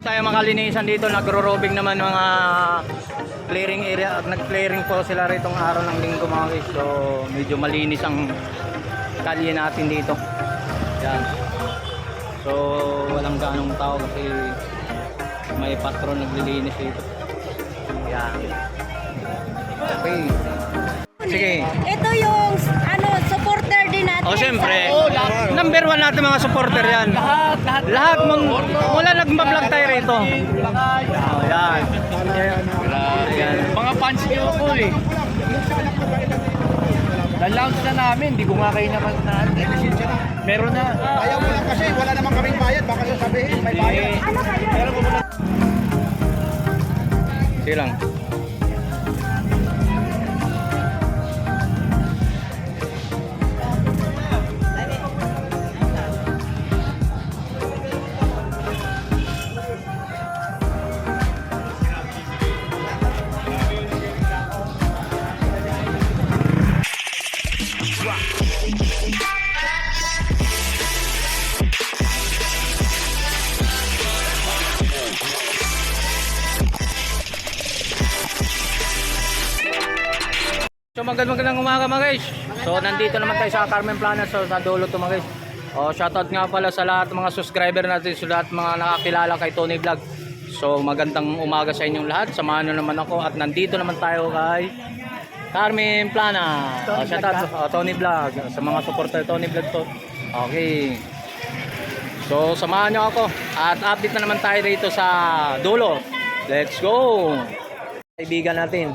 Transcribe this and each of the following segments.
Tayo makalinisan dito, nagro-robing naman mga clearing area at nag-clearing po sila rito araw ng linggo mga guys. So medyo malinis ang kalye natin dito. Yan. So walang ganong tao kasi may patron naglilinis dito. Yan. Okay. Sige. Ito yung ano supporter natin. O siyempre, sa- number one natin mga supporter yan. Lahat, lahat. Lahat mong, wala nagbablog tayo rito. Oh, yan. Yan. Mga fans niyo ako eh. Na-launch na namin, di ko nga kayo naman na. Meron na. Ayaw mo lang kasi wala namang kaming bayad. Baka sasabihin may bayad. Ano kayo? Meron ko muna. Sige lang. Magandang magandang umaga mga guys. So nandito naman tayo sa Carmen Plaza so sa dulo to mga guys. Oh, shoutout nga pala sa lahat mga subscriber natin, sa lahat mga nakakilala kay Tony Vlog. So magandang umaga sa inyong lahat. Samahan nyo naman ako at nandito naman tayo kay Carmen Plana. Oh, shoutout oh, Tony Vlog sa mga supporter Tony Vlog to. Okay. So samahan nyo ako at update na naman tayo rito sa dulo. Let's go! Kaibigan natin.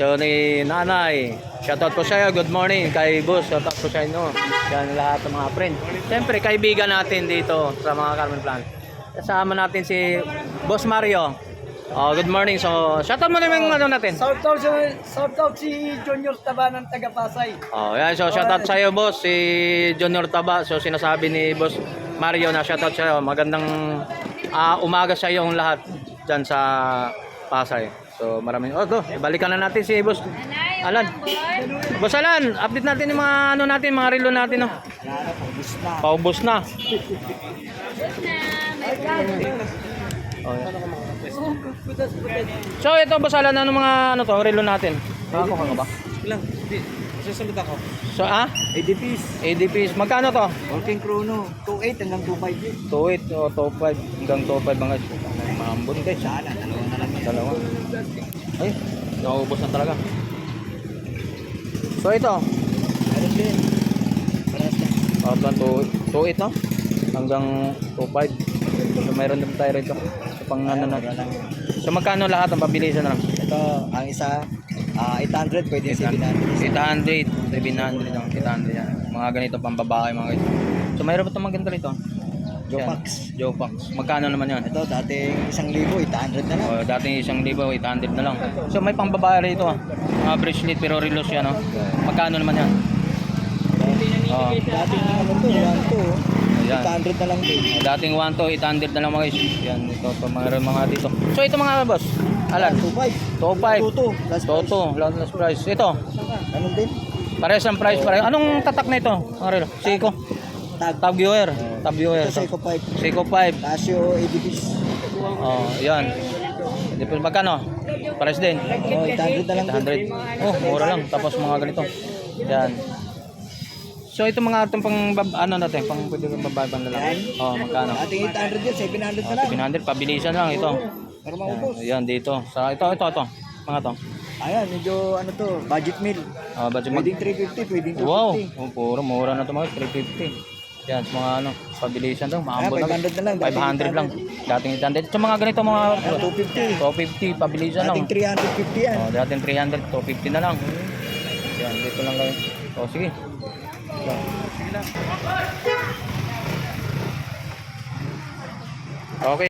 So ni Nanay, shoutout po sa iyo. Good morning kay Boss. Shoutout po sa inyo. Yan lahat ng mga friend. Siyempre kaibigan natin dito sa mga Carmen Plan. Kasama natin si Boss Mario. Oh, good morning. So, shoutout mo naman yung ano natin. Shout out, shout out si Junior Taba ng taga Pasay. Oh, yan. So, shoutout sa iyo, boss. Si Junior Taba. So, sinasabi ni Boss Mario na shoutout sa iyo. Magandang ah, umaga sa iyong lahat dyan sa Pasay. So, maraming... Oh, to. Balikan na natin si Boss Alan. Boss Alan, update natin yung mga ano natin, mga relo natin, no? Paubos na. Oh, yan. So, ito, Boss Alan, ano mga ano to, relo natin? Nakakuha ka ba? Lang, sasalit ako. So, ah? ADPs, ADPs, magkano to? Working Chrono, 2.8 hanggang 2.5 yun. 2.8 o 2.5 hanggang 2.5 mga guys. Mahambon guys. Sana, dalawa na lang. Dalawa. Ay, naubos na talaga. So ito, Meron din. Parehas na. outland 2.8 no? Hanggang 2.5. So mayroon din tayo rito. So pang ano na. So magkano lahat ang pabilisan na lang? Ito, ang isa, ah 800, pwede 700. 800, 700 lang, 800 yan. Mga ganito pang babae mga guys. So mayroon pa itong maganda rito. Jopax. Jopax. Magkano naman yan? Ito, dating 1,000, 800 na lang. O, dating isang libo, 800 na lang. So may pang babae rito ah. Mga bracelet pero relos yan oh. Magkano naman yan? Oh. Dating ano to, 1 to. Ayan. 800 na lang din. Dating 1 to 800 na lang mga guys. Yan ito to mga mga dito. So ito mga boss. Alan. 2.5. 2.5. Toto. Last Toto, last last price. Ito. Ganun din. Parehas ang price pareho. Anong tatak na ito? Mga relo? Tag. Tab viewer. Tab viewer. Ito, Seiko 5. Seiko 5. Casio ADPs. Oh, yan. Depende magkano? Pares din. Oh, 800 na lang din. 800. Oh, mura lang. Tapos mga ganito. Yan. So ito mga itong pang ano natin, pang pwede kang babae pang lalaki. Oh, magkano? Dating 800 yun, 700 na lang. 700 pabilisan lang ito. Pero Yan, maubos. yan dito. Sa ito ito ito. Mga to. Ayan, medyo ano to, budget meal. Ah, budget mag Pwedeng 350, pwedeng 250. Wow, oh, puro mura na to mga 350. Yan, sa mga ano, pabilisan lang, maambon Ah, na. 500 na lang, dating 500 lang. Dating 800. Sa mga ganito mga Ayan, 250. 250 pabilisan lang. Dating 350 yan. Oh, dating 300, 250 na lang. Yan, dito lang kayo. Oh, sige. Okay.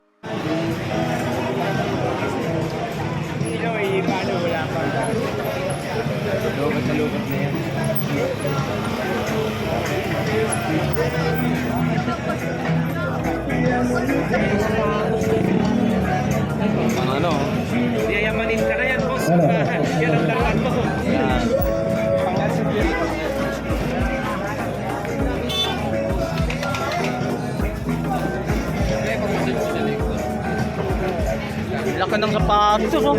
Napakagandang sapatos, oh.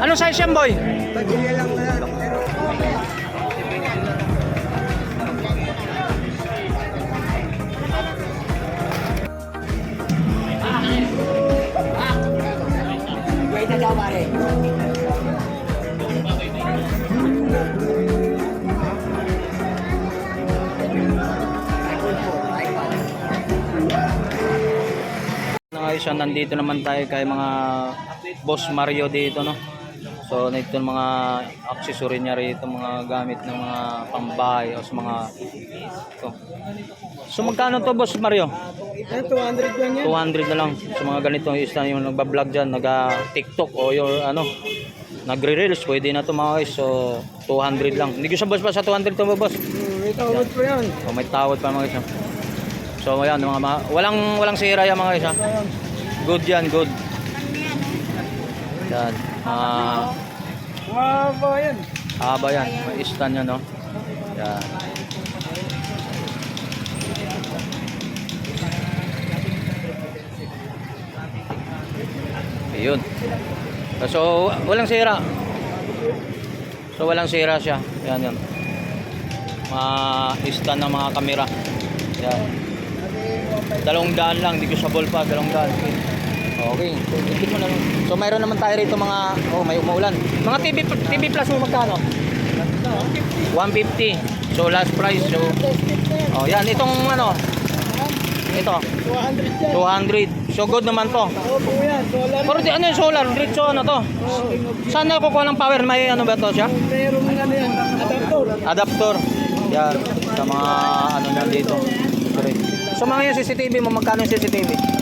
Anong size yan, boy? Ngayon siya, nandito naman tayo kay mga Boss Mario dito, no? So, ito yung mga accessory niya rito, mga gamit ng mga pambahay o sa mga ito. So, magkano to Boss Mario? 200 lang 200 na lang. Sa mga ganito, isa yung nagbablog dyan, nag-tiktok o yung ano, nagre-reels, pwede na to mga guys. So, 200 lang. Hindi ko sa boss pa sa 200 to boss. May tawad pa yan. O, may tawad pa mga guys. So, ayan, mga, mga walang, walang sira yan mga guys. ha? Good yan, good. Yan. Ah, Mahaba yan. haba yan. May stand yan, no? Yan. Ayun. So, walang sira. So, walang sira siya. Yan, yan. Mga stand ng mga kamera. Yan. Dalawang daan lang, hindi ko sa ball pa, dalawang daan. Okay, so, ikit mo na lang. So mayroon naman tayo rito mga, oh may umuulan. Mga TV, TV Plus mo magkano? 150. So last price, so, oh yan, itong ano, ito, 200 yan. 200. So good naman to. Opo yan. Solar. Pero di, ano yung solar? Diretso ano to? Saan na kukuha ng power? May ano ba to siya? Nga ano yan. Adaptor. Adapter. Yan, sa mga ano na dito. So mga yung CCTV mo, magkano yung CCTV?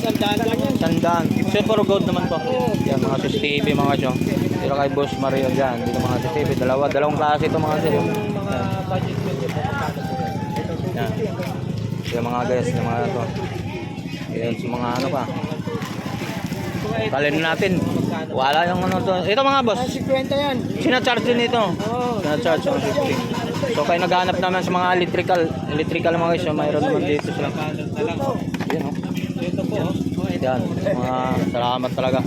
Sandaan lang yan. Sandaan. Good naman to. Yan mga CCTV mga siyo. Dito kay Boss Mario dyan. Dito mga CCTV. Dalawa, dalawang klase ito mga siyo. Yan. Yan mga guys, yung mga to. Yan sa mga ano pa. Talin natin. Wala yung ano to. Ito mga boss. Ah, 50 yan. Sinacharge din ito. Oo. Sinacharge yung CCTV. So kayo naghahanap naman sa mga electrical, electrical mga guys, mayroon naman dito sila. Yan mga salamat talaga.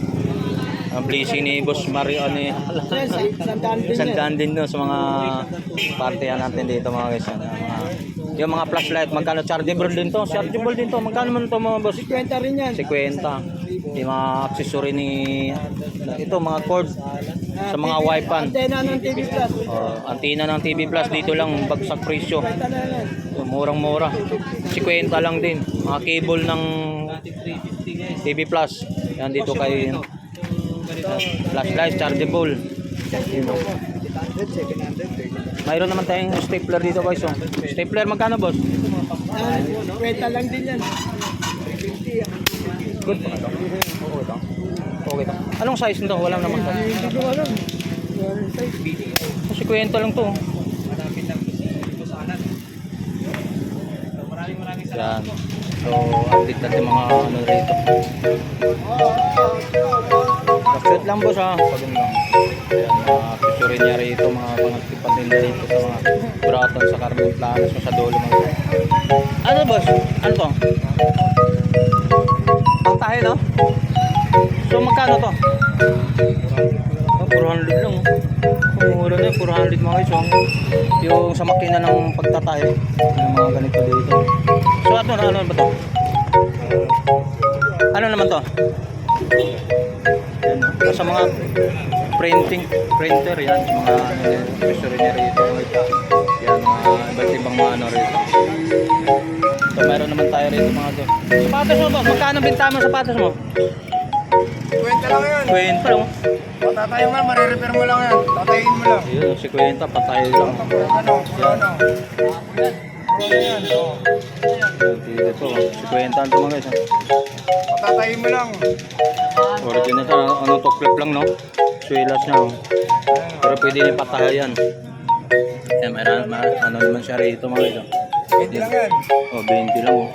Ang blessing ni Boss Mario ano eh. Yan, sandaan din no, sa mga partiyan natin dito mga guys. Yan, mga, yung mga flashlight, magkano chargeable din to? Chargeable din to. Magkano man to mga boss? 50 rin yan. 50. Yung mga accessory ni ito mga cord sa mga wifi Antena ng TV Plus. Oh, antina ng TV Plus dito lang bagsak presyo. 50 na yan. Murang-mura. 50 lang din. Mga cable ng TV Plus. Yan dito kay flashlight chargeable. Yun, oh. Mayroon naman tayong stapler dito guys. Oh. Stapler magkano boss? 50 lang din yan. Good pa ito. Okay ito. Okay ito. Anong size nito? Walang naman to. Hindi ko alam. Kasi kwento lang to. Yan. So, update natin mga ano rito. Kapit lang boss ha. Pagod lang. Yan, mga picture niya rito, mga pangatipan din dito sa mga buraton sa Carmen Planas sa dulo mga. Ano boss? Ano to? Ang tahe no? So magkano to? Oh, 400 lang. Oh, mura na yun, 400 mga guys. oh. Yung sa makina ng pagtatayo. Yung mga ganito dito. So ano, ano ba to? Ano naman to? Yan, sa mga printing printer yan mga ano din accessory niya rito yan mga iba't ibang mga ano rito so meron naman tayo rito mga to sapatos mo ba? magkano binta mo sapatos mo? 50 lang yan. 20 lang. O, tatayo nga, marirepair mo lang yan. Tatayin mo lang. Ayun, si Kwenta, patay lang. Ano, ano. Dito, si Kwenta ito mga guys. ah. Tatayin mo lang. Original sa ano to clip lang no. Suelas niya. oh. Pero pwede niya meron, ma- ano naman siya rito mga guys. ah. 20 lang yan. Oh, 20 lang oh.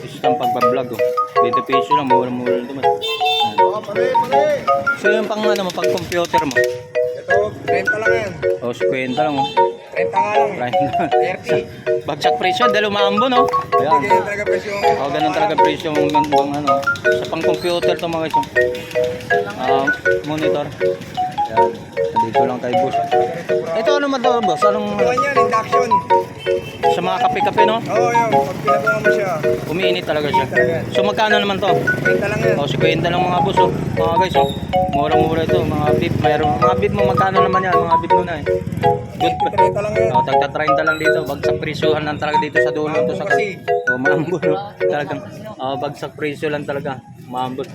Isa ang pagbablog oh. 20 peso lang, mura-mura lang naman. Yan. O, pare, pare. So yung pang ano mo, pag computer mo. Ito, 30 lang yan. Oh, si Kwenta lang oh. 30 nga lang. Right. 30. Bagsak presyo, dahil umambo no. Ayan. ganyan talaga presyo. Oh, ganun talaga presyo ng bang ano. Sa pang computer to mga guys. oh. Ah, monitor. Yan. Dito lang kay boss. Ito ano man to boss? Anong Kuha niyan, induction. Sa mga kape-kape no? Oo, yun. Pag pinabunga mo siya, Umiinit talaga siya. So magkano naman to? kwenta lang yan. O, si kwenta lang mga boss, oh. Mga guys, oh. Murang-mura ito, mga beef. Mayroon, mga beef mo, magkano naman yan? Mga beef mo na eh. Good pa. Kwenta lang yan. O, tagta 30 lang dito. Bagsak presyohan lang talaga dito sa dulo. To sa Kasi- O, oh. Talagang, o, bagsak presyo lang talaga. Maambot.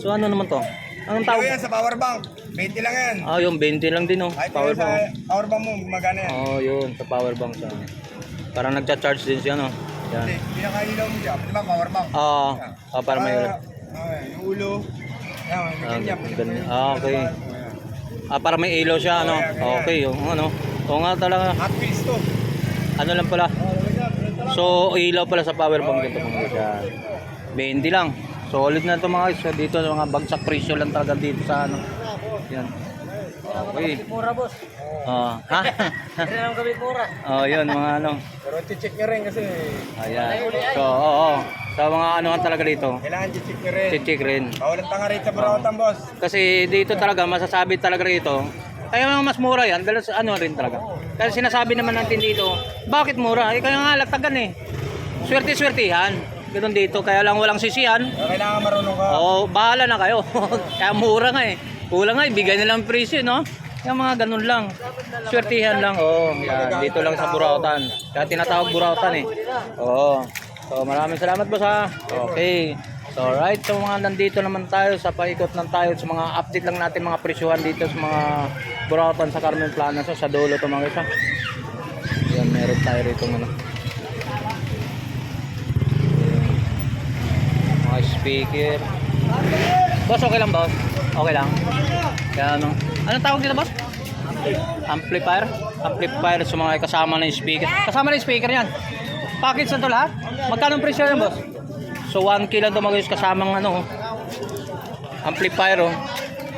So, ano naman to? Anong tawag? yan sa power bank. 20 lang yan. Ah, yung 20 lang din, oh. Kahit Power bank. power bank mo, magana yan. Oh, yun, sa power bank sa. Parang nagcha-charge din siya, no? Yan. Hindi, pinakailaw mo siya. Di ba, power bank? Oo. Ah, para may... Ah, ah, yung ulo. Yan, may Ah, ganyan. Ah, okay. Ah, para may ilaw siya, ano? Okay, yung ano. Oo nga talaga. Hot wheels to. Ano lang pala. So, ilaw pala sa power bank dito mga guys. Yan. 20 lang. Solid na ito mga guys. Dito mga bagsak presyo lang talaga dito sa ano. Yan. Okay. Mura boss. Oh, ha? Hindi naman kami mura. oh, yun mga ano. Pero check nyo rin kasi Ayan. So, oo. Oh, Sa mga ano talaga dito. kailangan check nyo rin. Chichik rin. Bawalan tanga rin sa Burautan, boss. Kasi dito talaga masasabi talaga rito. Kaya mga mas mura yan dahil sa ano rin talaga. Kasi sinasabi naman natin dito, bakit mura? Eh kaya nga lagtagan eh. Swerte-swertihan. Ganun dito, kaya lang walang sisihan. Kailangan marunong ka. Oo, bahala na kayo. kaya mura nga eh. Kulang nga, ibigay na lang presyo, no? Yung mga ganun lang. Swertihan lang. Oo, yan. Dito lang sa Burautan. Kaya tinatawag Burautan eh. Oo. So maraming salamat boss ha. Okay. So right, so mga nandito naman tayo sa paikot ng tayo sa mga update lang natin mga presyuhan dito sa mga Burautan sa Carmen Planas so, sa dulo to mga isa. Yan, meron tayo rito ano. Mga speaker. Boss, okay lang boss? Okay lang. Kaya ano? Anong tawag dito boss? Amplifier? Amplifier sa mga kasama yung speaker. Kasama yung speaker yan. Package na to lahat? Magkano ang presyo yan boss? So 1K lang ito mga guys kasamang ano. Amplifier oh.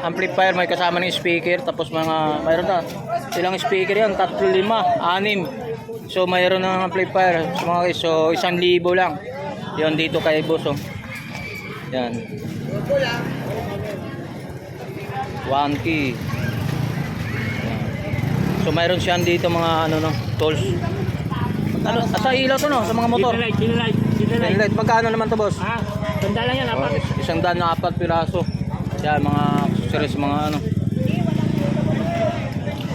Amplifier may kasama ng speaker tapos mga mayroon na ilang speaker yan tatlo lima anim so mayroon ng amplifier so mga guys so isang libo lang yon dito kay boss oh yan 1K Yan. so mayroon siyan dito mga ano no tools ano sa ilaw to no sa mga motor sinilight, sinilight. Taillight, magkano naman to boss? Ha? Tanda lang yan, Oh, apat. is- isang daan na apat piraso. Yan, mga accessories, mga ano.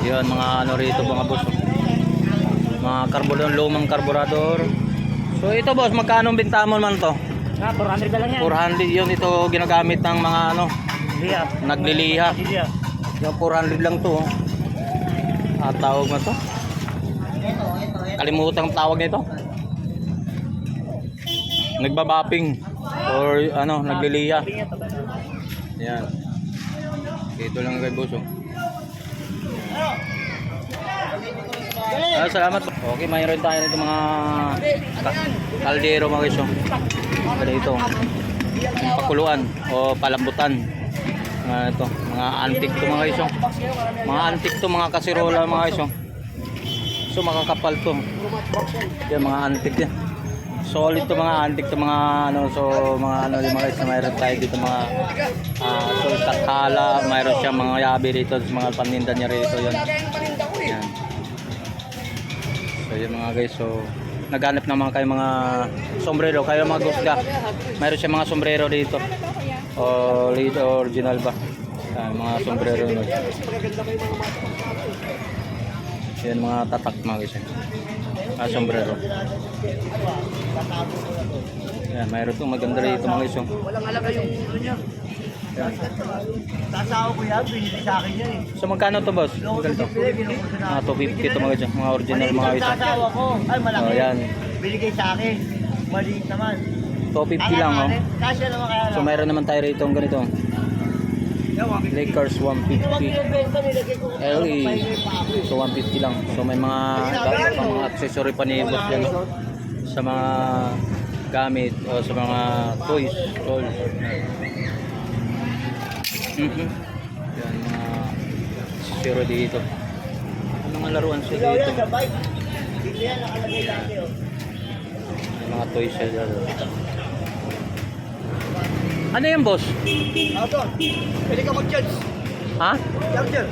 Yan, mga ano rito mga boss. oh. Mga karburador, lumang karburador. So ito boss, magkano mo naman to? Ha, 400 na lang yan. 400 yun, ito ginagamit ng mga ano, Liya. nagliliha. Liya. Yung 400 lang to. oh. Ah, tawag mo to? Kalimutan ang tawag nito. Nagbabapping or ano, nagliliya. Yan. Dito lang kay Boso. Ah, salamat. Okay, mayroon tayo nito mga ka- kaldero mga guys. oh. Ano ito? Pakuluan o palambutan. Mga ito, mga antique to mga oh. Mga antique to, mga kasirola mga oh. So makakapal to. Yan mga antique yan. Solid to mga antique to mga ano so mga ano yung mga na mayroon tayo dito mga ah so sakala, mayroon siya mga yabi dito, mga paninda niya rito yan. Yan. So yung mga guys so naghanap naman kayo mga sombrero, kayo mga gusga. Mayroon siya mga sombrero dito. O dito original ba? Yan, mga sombrero no. Yan mga tatak mga guys. eh. Ah, sombrero. Yan, mayroon itong maganda rito mga guys. oh. Walang alaga yung ulo niya. Yan. Sasawa ko yan, binili sa akin yan eh. So magkano to boss? Na. Mga 250 to mga guys. Mga original mga guys. Sasawa ko, ay malaki. Oh, yan. Binigay sa akin. Maliit naman. 250 lang oh. So mayroon naman tayo rito ganito. Lakers 150. LE. So 150 lang. So may mga mga accessory pa ni boss yan. Sa mga gamit o sa mga toys, toys. Mhm. Yan mga accessory dito. Ano mga laruan siya dito? Mga toys siya dito. Ano yan, boss? Ano to? Pwede ka mag-charge. Ha? Charger.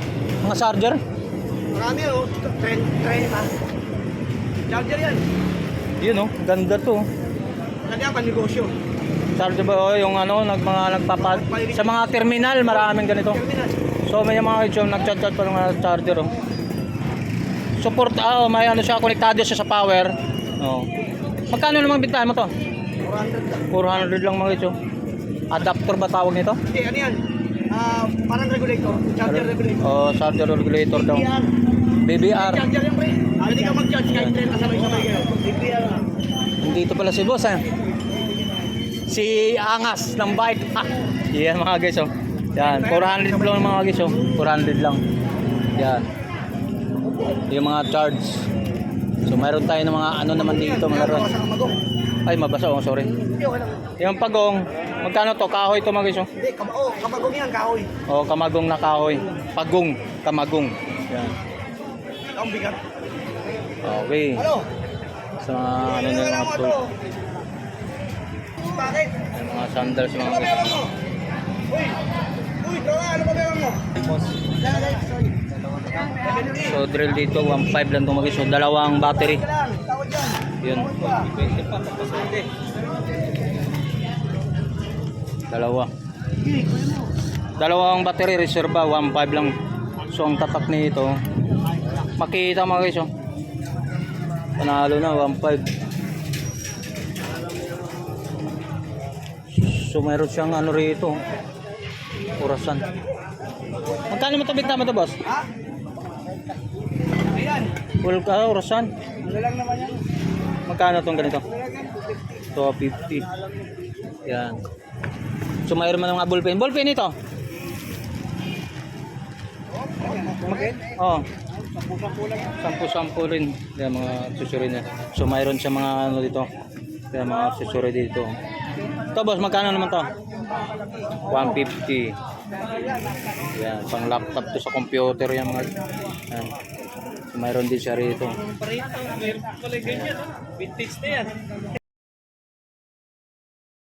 Mga charger? Marami oh. Trend, trend ha. Charger yan. Yun oh, ganda to. Kanya pa negosyo. Charger ba oh, yung ano, nag mga nagpapa sa mga terminal, maraming ganito. Terminal. So may mga yung nagchat-chat pa ng mga charger oh. Support ah, oh, may ano siya konektado siya sa power. Oh. Magkano naman bintahan mo to? 400 lang. 400 lang mga ito. Adapter ba tawag nito? Hindi, ano yan? Ah, parang regulator. Charger regulator. Oh, charger regulator daw. DPR. BBR. Charger yan, pre. Pwede ka mag-charge kahit trend kasabay-sabay kayo. Na. Nandito pala si boss ah. Si Angas ng bike. Ha. Yan mga guys oh. Yan, 400 lang mga guys oh. 400 lang. Yan. Yung mga charge. So mayroon tayo ng mga ano naman dito, mayroon. Ay, mabasa oh, sorry. Hindi, okay lang. Yung pagong, magkano to? Kahoy to mga guys oh. Hindi, kam oh, kamagong yan, kahoy. Oh, kamagong na kahoy. Pagong, kamagong. Yan. Ang bigat. Okay. Ano? Sa mga ano na Ano mga tool. ito? Bakit? Yung mga sandals mga Ano guys. meron mo? Uy! Uy, tawa, ano ba meron mo? Sorry. So drill dito 1.5 lang itong So dalawang battery. Tawad dyan. Yun. Dalawa. Dalawang battery reserva 1.5 lang. So ang tatak nito makita mga guys oh. Panalo na 1.5. So mayroon siyang ano rito. Orasan. Magkano mo bigta mo ito boss? Ha? Ayan. Full ka orasan. Ano lang naman yan? Magkano tong ganito? Ano lang yan? 250. Yan. So mayroon man mga ballpen. Ballpen ito. Oh. Sampu-sampu rin. Yan mga accessory na. So mayroon siya mga ano dito. Yan mga accessory dito. Ito boss, magkano naman to? 150. Yan, pang laptop to sa computer yan mga. Yan. Mayroon din siya rito.